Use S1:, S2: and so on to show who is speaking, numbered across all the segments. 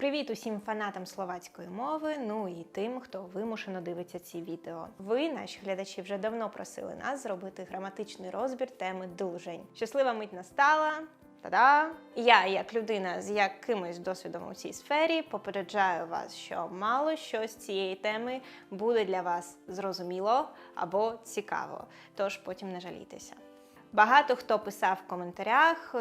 S1: Привіт усім фанатам словацької мови, ну і тим, хто вимушено дивиться ці відео. Ви, наші глядачі, вже давно просили нас зробити граматичний розбір теми дужень. Щаслива мить настала. Та-да! Я, як людина з якимось досвідом у цій сфері, попереджаю вас, що мало що з цієї теми буде для вас зрозуміло або цікаво. Тож потім не жалійтеся. Багато хто писав в коментарях.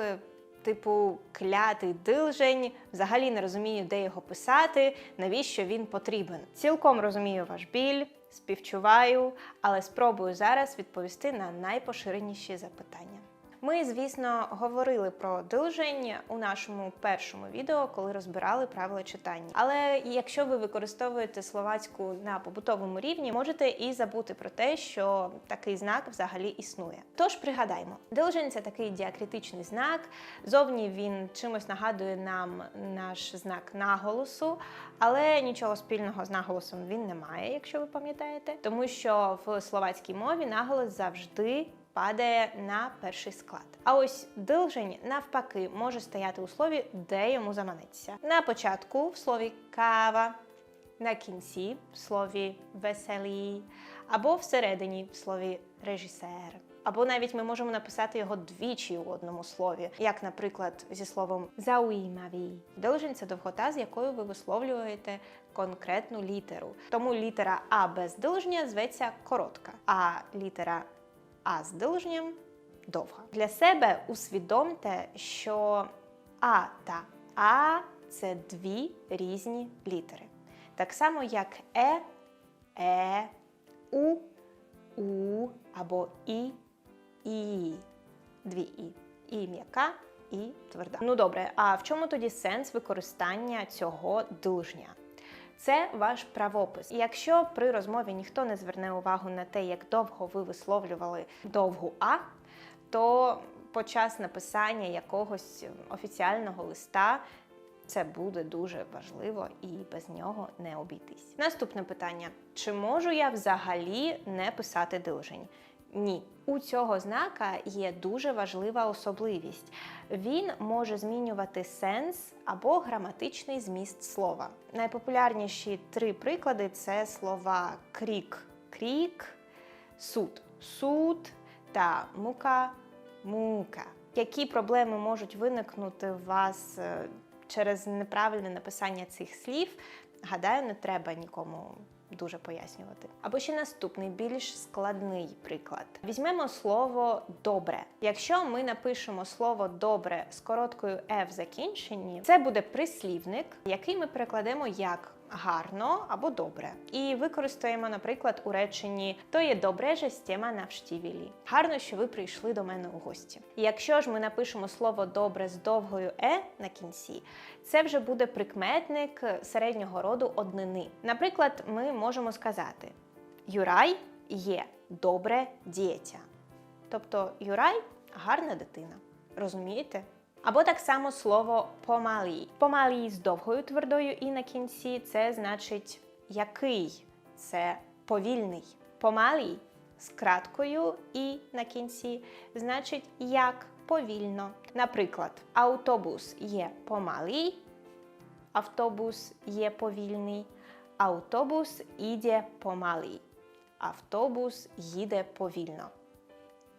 S1: Типу, клятий дилжень, взагалі не розумію, де його писати, навіщо він потрібен. Цілком розумію ваш біль, співчуваю, але спробую зараз відповісти на найпоширеніші запитання. Ми, звісно, говорили про дилжень у нашому першому відео, коли розбирали правила читання. Але якщо ви використовуєте словацьку на побутовому рівні, можете і забути про те, що такий знак взагалі існує. Тож пригадаймо, дилжень це такий діакритичний знак. Зовні він чимось нагадує нам наш знак наголосу, але нічого спільного з наголосом він не має, якщо ви пам'ятаєте, тому що в словацькій мові наголос завжди падає на перший склад. А ось дилжень навпаки може стояти у слові, де йому заманеться. На початку в слові кава, на кінці в слові веселій, або всередині в слові режисер. Або навіть ми можемо написати його двічі у одному слові, як, наприклад, зі словом зауїмавій. Дилжень це довгота, з якою ви висловлюєте конкретну літеру. Тому літера А без дилжня зветься коротка, а літера а з дилжням довга. Для себе усвідомте, що А та А це дві різні літери. Так само, як Е, Е, У, У або І, І. Дві І. І м'яка, і тверда. Ну добре, а в чому тоді сенс використання цього дилжня? Це ваш правопис. І якщо при розмові ніхто не зверне увагу на те, як довго ви висловлювали довгу А, то по час написання якогось офіціального листа це буде дуже важливо і без нього не обійтись. Наступне питання: чи можу я взагалі не писати дилжень? Ні, у цього знака є дуже важлива особливість. Він може змінювати сенс або граматичний зміст слова. Найпопулярніші три приклади це слова крік, крік, суд, суд та мука, мука. Які проблеми можуть виникнути у вас е, через неправильне написання цих слів? Гадаю, не треба нікому дуже пояснювати. Або ще наступний більш складний приклад. Візьмемо слово добре. Якщо ми напишемо слово добре з короткою «е» в закінченні, це буде прислівник, який ми перекладемо як гарно або добре. І використаємо, наприклад, у реченні То є добре, що стєма навштівілі. Гарно, що ви прийшли до мене у гості. Якщо ж ми напишемо слово добре з довгою е на кінці, це вже буде прикметник середнього роду однини. Наприклад, ми можемо сказати: Юрай є добре дітя. Тобто Юрай гарна дитина. Розумієте? Або так само слово помалій. Помалій з довгою твердою і на кінці це значить який, це повільний. Помалій з краткою і на кінці значить як повільно. Наприклад, автобус є помалій, автобус є повільний, автобус іде помалій, автобус їде повільно.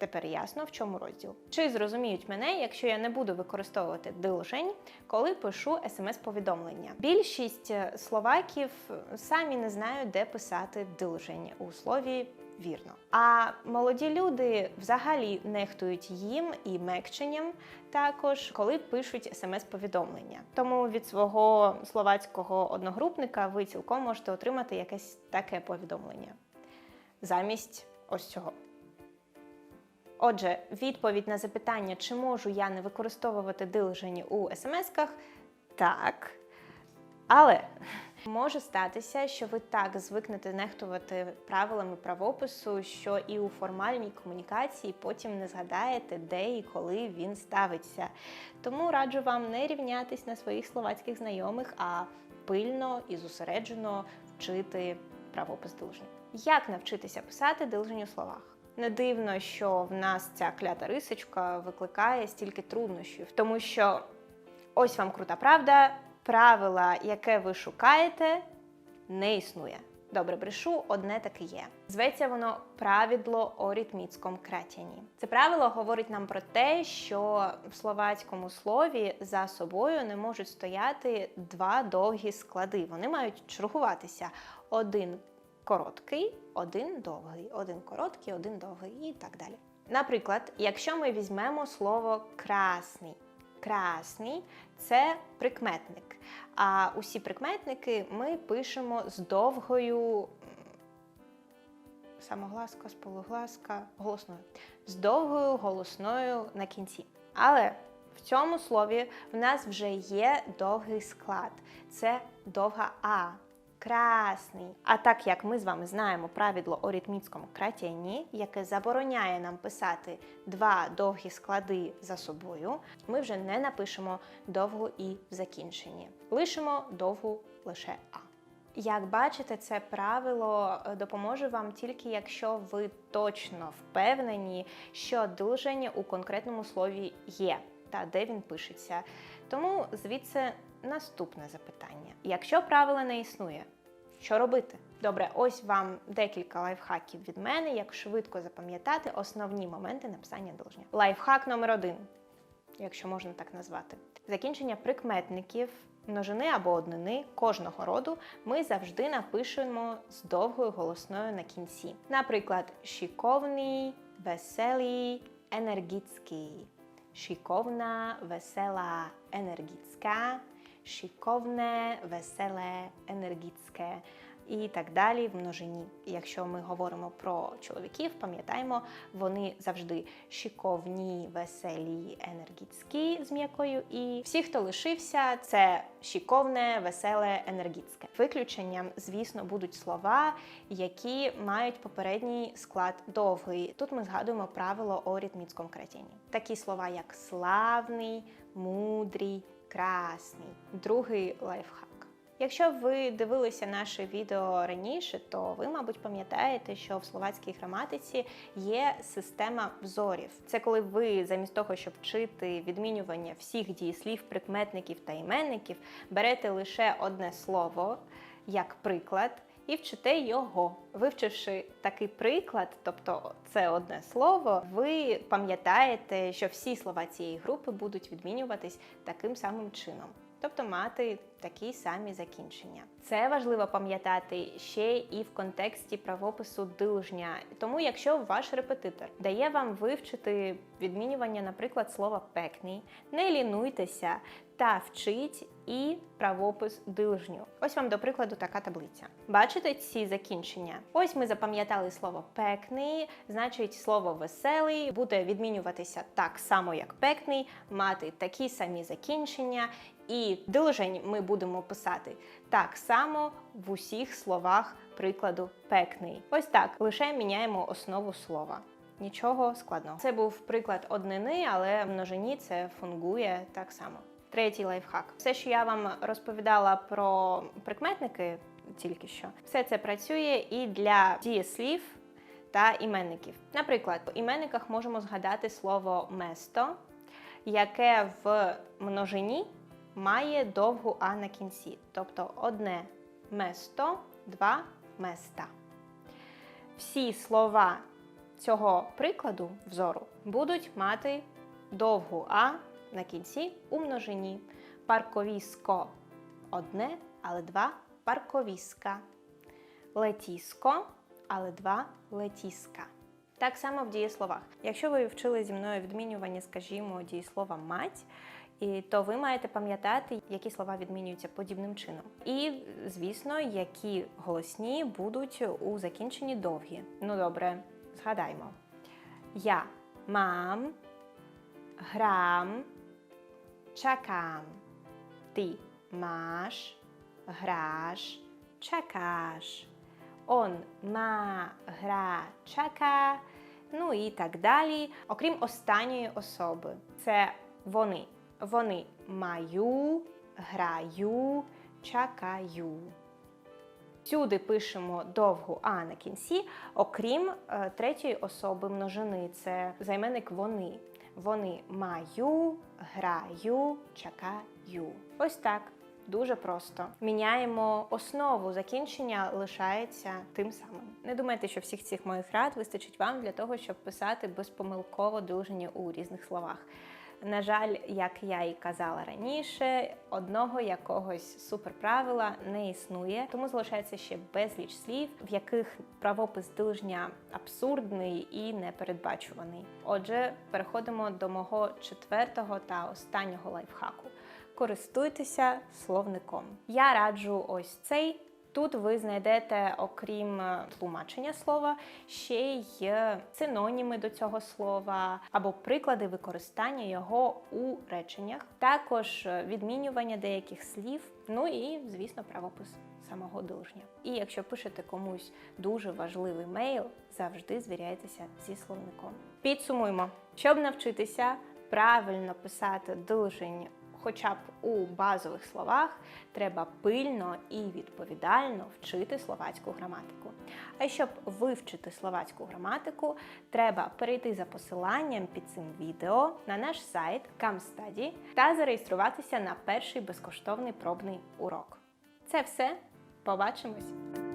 S1: Тепер ясно, в чому розділ. Чи зрозуміють мене, якщо я не буду використовувати дилжень, коли пишу смс-повідомлення? Більшість е, словаків самі не знають, де писати дилжень у слові вірно. А молоді люди взагалі нехтують їм і мекченням також, коли пишуть смс-повідомлення. Тому від свого словацького одногрупника ви цілком можете отримати якесь таке повідомлення замість ось цього. Отже, відповідь на запитання, чи можу я не використовувати дилжені у смс-ках, так. Але може статися, що ви так звикнете нехтувати правилами правопису, що і у формальній комунікації потім не згадаєте, де і коли він ставиться. Тому раджу вам не рівнятись на своїх словацьких знайомих, а пильно і зосереджено вчити правопис дилжень. Як навчитися писати дилжень у словах? Не дивно, що в нас ця клята рисочка викликає стільки труднощів, тому що ось вам крута правда, правила, яке ви шукаєте, не існує. Добре, брешу, одне таке є. Зветься воно правідло о ритміцькому кратяні. Це правило говорить нам про те, що в словацькому слові за собою не можуть стояти два довгі склади. Вони мають чергуватися. Один короткий, один довгий, один короткий, один довгий і так далі. Наприклад, якщо ми візьмемо слово красний. Красний це прикметник. А усі прикметники ми пишемо з довгою самогласка, сполугласка, голосною, з довгою голосною на кінці. Але в цьому слові в нас вже є довгий склад. Це довга А. Красний. А так як ми з вами знаємо правило о ритмічному кратінні, яке забороняє нам писати два довгі склади за собою, ми вже не напишемо довгу і в закінченні. Лишимо довгу лише А. Як бачите, це правило е, допоможе вам тільки якщо ви точно впевнені, що дилження у конкретному слові є та де він пишеться. Тому звідси наступне запитання: якщо правила не існує, що робити? Добре, ось вам декілька лайфхаків від мене, як швидко запам'ятати основні моменти написання дилження. Лайфхак номер один, якщо можна так назвати. Закінчення прикметників, множини або однини кожного роду ми завжди напишемо з довгою голосною на кінці. Наприклад, шиковний, веселий, енергічний. Шиковна, весела, енергічна, шиковне, веселе, енергічне і так далі в множині. Якщо ми говоримо про чоловіків, пам'ятаємо, вони завжди шиковні, веселі, енергічні з м'якою. І всі, хто лишився, це шиковне, веселе, енергічне. Виключенням, звісно, будуть слова, які мають попередній склад довгий. Тут ми згадуємо правило о ритмічному кратінні. Такі слова, як славний, мудрий, красний. Другий лайфхак. Якщо ви дивилися наше відео раніше, то ви, мабуть, пам'ятаєте, що в словацькій граматиці є система взорів. Це коли ви замість того, щоб вчити відмінювання всіх дієслів, прикметників та іменників, берете лише одне слово як приклад. І вчите його. Вивчивши такий приклад, тобто це одне слово, ви пам'ятаєте, що всі слова цієї групи будуть відмінюватись таким самим чином тобто мати такі самі закінчення. Це важливо пам'ятати ще і в контексті правопису дилжня. Тому, якщо ваш репетитор дає вам вивчити відмінювання, наприклад, слова пекний, не лінуйтеся та вчіть і правопис дилжню. Ось вам, до прикладу, така таблиця. Бачите ці закінчення? Ось ми запам'ятали слово пекний, значить, слово веселий буде відмінюватися так само, як пекний, мати такі самі закінчення. І дилжень ми будемо писати так само в усіх словах прикладу пекний. Ось так лише міняємо основу слова. Нічого складного. Це був приклад однини, але в множині це фунгує так само. Третій лайфхак. Все, що я вам розповідала про прикметники тільки що, все це працює і для дієслів та іменників. Наприклад, в іменниках можемо згадати слово место, яке в множині має довгу А на кінці. Тобто одне место, два места. Всі слова цього прикладу взору будуть мати довгу А на кінці у множині. Парковіско одне, але два парковіска. Летіско, але два летіска. Так само в дієсловах. Якщо ви вчили зі мною відмінювання, скажімо, дієслова мать, і то ви маєте пам'ятати, які слова відмінюються подібним чином. І, звісно, які голосні будуть у закінченні довгі. Ну добре, згадаймо. Я мам, грам, чекам. Ти маш, граш, чекаш. Он ма, гра, чека. Ну і так далі. Окрім останньої особи, це вони. Вони маю, граю, чекаю. Всюди пишемо довгу А на кінці, окрім е, третьої особи множини. Це займенник вони. Вони маю, граю, чекаю. Ось так. дуже просто. Міняємо основу закінчення, лишається тим самим. Не думайте, що всіх цих моїх рад вистачить вам для того, щоб писати безпомилково дружні у різних словах. На жаль, як я і казала раніше, одного якогось суперправила не існує, тому залишається ще безліч слів, в яких правопис дилжня абсурдний і непередбачуваний. Отже, переходимо до мого четвертого та останнього лайфхаку. Користуйтеся словником. Я раджу ось цей. Тут ви знайдете, окрім е, тлумачення слова, ще й е, синоніми до цього слова або приклади використання його у реченнях, також е, відмінювання деяких слів, ну і, звісно, правопис самого дужня. І якщо пишете комусь дуже важливий мейл, завжди звіряйтеся зі словником. Підсумуємо, щоб навчитися правильно писати дужень хоча б у базових словах треба пильно і відповідально вчити словацьку граматику. А щоб вивчити словацьку граматику, треба перейти за посиланням під цим відео на наш сайт CamStudy та зареєструватися на перший безкоштовний пробний урок. Це все. Побачимось!